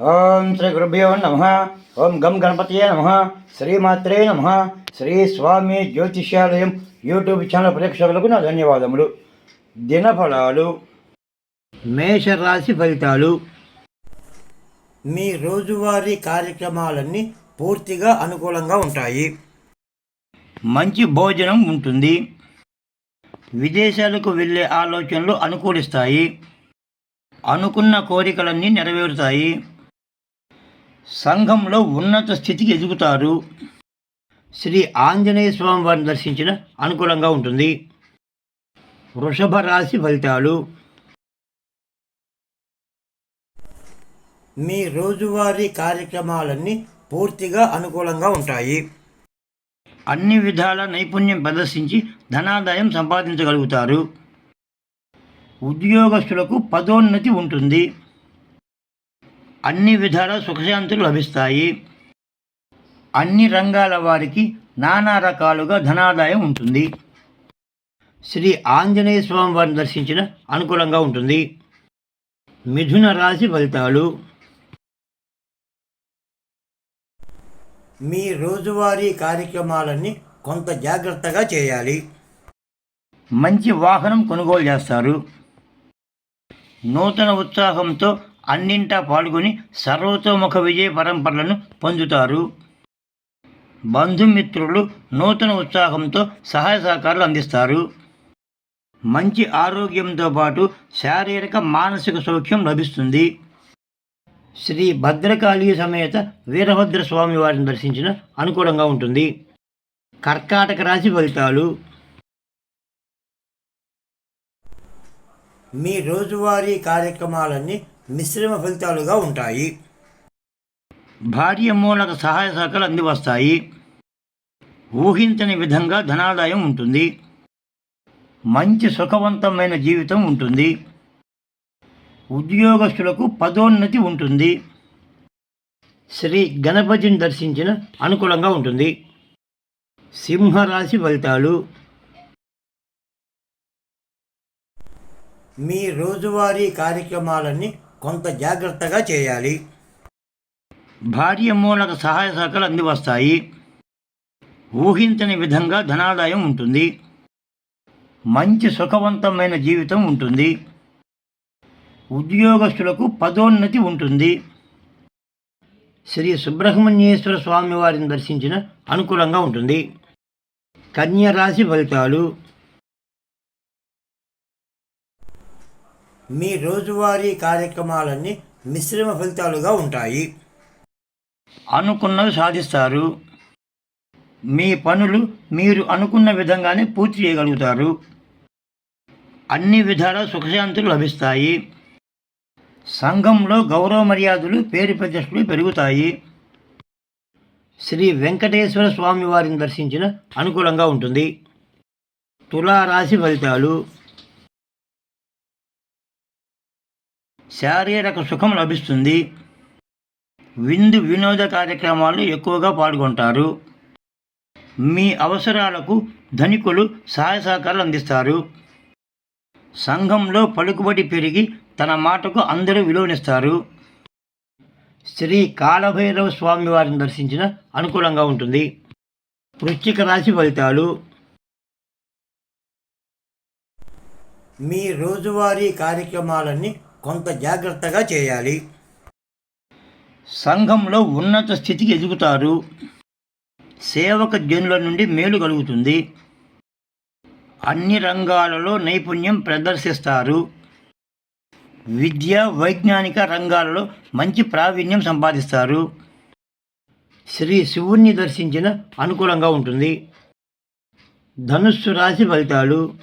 ఓం శ్రీ గురుభ్యో నమ. ఓం గం గణపతియే నమ. శ్రీమాత్రే నమ. శ్రీ స్వామి జ్యోతిష్యాలయం యూట్యూబ్ ఛానల్ ప్రేక్షకులకు నా ధన్యవాదములు. దినఫలాలు. మేషరాశి ఫలితాలు. మీ రోజువారీ కార్యక్రమాలన్నీ పూర్తిగా అనుకూలంగా ఉంటాయి. మంచి భోజనం ఉంటుంది. విదేశాలకు వెళ్ళే ఆలోచనలు అనుకూలిస్తాయి. అనుకున్న కోరికలన్నీ నెరవేరుతాయి. సంఘంలో ఉన్నత స్థితికి ఎదుగుతారు. శ్రీ ఆంజనేయ స్వామి వారిని దర్శించిన అనుకూలంగా ఉంటుంది. వృషభ రాశి ఫలితాలు. మీ రోజువారీ కార్యక్రమాలన్నీ పూర్తిగా అనుకూలంగా ఉంటాయి. అన్ని విధాల నైపుణ్యం ప్రదర్శించి ధనాదాయం సంపాదించగలుగుతారు. ఉద్యోగస్తులకు పదోన్నతి ఉంటుంది. అన్ని విధాల సుఖశాంతులు లభిస్తాయి. అన్ని రంగాల వారికి నానా రకాలుగా ధనాదాయం ఉంటుంది. శ్రీ ఆంజనేయ స్వామి వారిని దర్శించిన అనుకూలంగా ఉంటుంది. మిథున రాశి ఫలితాలు. మీ రోజువారీ కార్యక్రమాలన్నీ కొంత జాగ్రత్తగా చేయాలి. మంచి వాహనం కొనుగోలు చేస్తారు. నూతన ఉత్సాహంతో అన్నింటా పాల్గొని సర్వతోముఖ విజయ పరంపరలను పొందుతారు. బంధుమిత్రులు నూతన ఉత్సాహంతో సహాయ సహకారాలు అందిస్తారు. మంచి ఆరోగ్యంతో పాటు శారీరక మానసిక సౌఖ్యం లభిస్తుంది. శ్రీ భద్రకాళి సమేత వీరభద్ర స్వామి వారిని దర్శించిన అనుకూలంగా ఉంటుంది. కర్కాటక రాశి ఫలితాలు. మీ రోజువారీ కార్యక్రమాలన్నీ మిశ్రమ ఫలితాలుగా ఉంటాయి. భార్య మూలక సహాయ సహకారాలు అందివస్తాయి. ఊహించని విధంగా ధనాదాయం ఉంటుంది. మంచి సుఖవంతమైన జీవితం ఉంటుంది. ఉద్యోగస్తులకు పదోన్నతి ఉంటుంది. శ్రీ గణపతిని దర్శించిన అనుకూలంగా ఉంటుంది. సింహరాశి ఫలితాలు. మీ రోజువారీ కార్యక్రమాలన్నీ కొంత జాగ్రత్తగా చేయాలి. భార్య మూలక సహాయ శాఖలు అందివస్తాయి. ఊహించని విధంగా ధనాదాయం ఉంటుంది. మంచి సుఖవంతమైన జీవితం ఉంటుంది. ఉద్యోగస్తులకు పదోన్నతి ఉంటుంది. శ్రీ సుబ్రహ్మణ్యేశ్వర స్వామి వారిని దర్శించిన అనుకూలంగా ఉంటుంది. కన్యరాశి ఫలితాలు. మీ రోజువారీ కార్యక్రమాలన్నీ మిశ్రమ ఫలితాలుగా ఉంటాయి. అనుకున్నవి సాధిస్తారు. మీ పనులు మీరు అనుకున్న విధంగానే పూర్తి చేయగలుగుతారు. అన్ని విధాల సుఖశాంతులు లభిస్తాయి. సంఘంలో గౌరవ మర్యాదలు పేరు ప్రతిష్టలు పెరుగుతాయి. శ్రీ వెంకటేశ్వర స్వామి వారిని దర్శించిన అనుకూలంగా ఉంటుంది. తులారాశి ఫలితాలు. శారీరక సుఖం లభిస్తుంది. విందు వినోద కార్యక్రమాలు ఎక్కువగా పాల్గొంటారు. మీ అవసరాలకు ధనికులు సహాయ సహకారాలు అందిస్తారు. సంఘంలో పలుకుబడి పెరిగి తన మాటకు అందరూ విలువనిస్తారు. శ్రీ కాలభైరవ స్వామి వారిని దర్శించిన అనుకూలంగా ఉంటుంది. వృశ్చిక రాశి ఫలితాలు. మీ రోజువారీ కార్యక్రమాలన్నీ కొంత జాగ్రత్తగా చేయాలి. సంఘంలో ఉన్నత స్థితికి ఎదుగుతారు. సేవక జనుల నుండి మేలు కలుగుతుంది. అన్ని రంగాలలో నైపుణ్యం ప్రదర్శిస్తారు. విద్య వైజ్ఞానిక రంగాలలో మంచి ప్రావీణ్యం సంపాదిస్తారు. శ్రీ శివుణ్ణి దర్శించిన అనుకూలంగా ఉంటుంది. ధనుస్సు రాశి ఫలితాలు.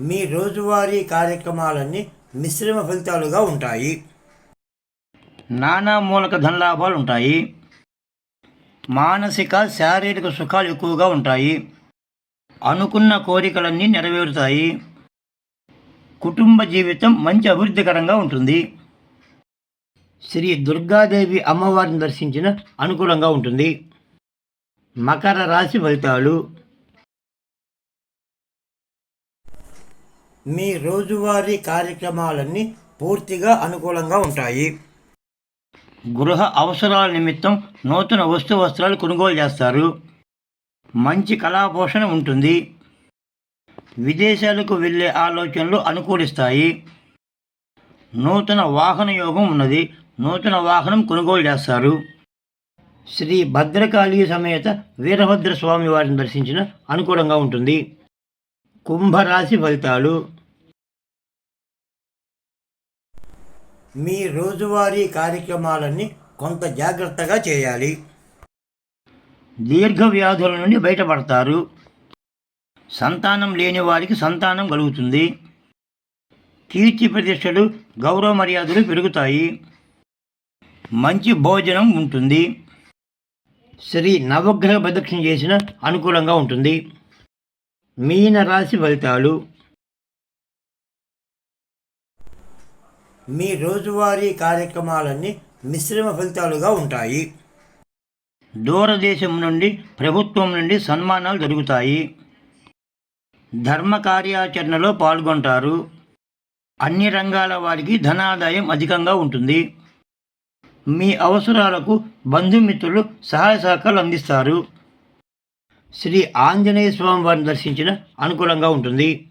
మీ రోజువారీ కార్యక్రమాలన్నీ మిశ్రమ ఫలితాలుగా ఉంటాయి. నానా మూలక ధనలాభాలు ఉంటాయి. మానసిక శారీరక సుఖాలు ఎక్కువగా ఉంటాయి. అనుకున్న కోరికలన్నీ నెరవేరుతాయి. కుటుంబ జీవితం మంచి అభివృద్ధికరంగా ఉంటుంది. శ్రీ దుర్గాదేవి అమ్మవారిని దర్శించిన అనుకూలంగా ఉంటుంది. మకర రాశి ఫలితాలు. మీ రోజువారీ కార్యక్రమాలన్నీ పూర్తిగా అనుకూలంగా ఉంటాయి. గృహ అవసరాల నిమిత్తం నూతన వస్తు వస్త్రాలు కొనుగోలు చేస్తారు. మంచి కళాపోషణ ఉంటుంది. విదేశాలకు వెళ్ళే ఆలోచనలు అనుకూలిస్తాయి. నూతన వాహన యోగం ఉన్నది. నూతన వాహనం కొనుగోలు చేస్తారు. శ్రీ భద్రకాళి సమేత వీరభద్ర స్వామి వారిని దర్శించిన అనుకూలంగా ఉంటుంది. కుంభరాశి ఫలితాలు. మీ రోజువారీ కార్యక్రమాలన్నీ కొంత జాగ్రత్తగా చేయాలి. దీర్ఘ వ్యాధుల నుండి బయటపడతారు. సంతానం లేని వారికి సంతానం కలుగుతుంది. కీర్తి ప్రతిష్టలు గౌరవ మర్యాదలు పెరుగుతాయి. మంచి భోజనం ఉంటుంది. శ్రీ నవగ్రహ ప్రదక్షిణ చేసిన అనుకూలంగా ఉంటుంది. మీన రాశి ఫలితాలు. మీ రోజువారీ కార్యక్రమాలన్నీ మిశ్రమ ఫలితాలుగా ఉంటాయి. దూరదేశం నుండి ప్రభుత్వం నుండి సన్మానాలు జరుగుతాయి. ధర్మ కార్యాచరణలో పాల్గొంటారు. అన్ని రంగాల వారికి ధనాదాయం అధికంగా ఉంటుంది. మీ అవసరాలకు బంధుమిత్రులు సహాయ సహకారాలు అందిస్తారు. శ్రీ ఆంజనేయ స్వామి వారిని దర్శించిన అనుకూలంగా ఉంటుంది.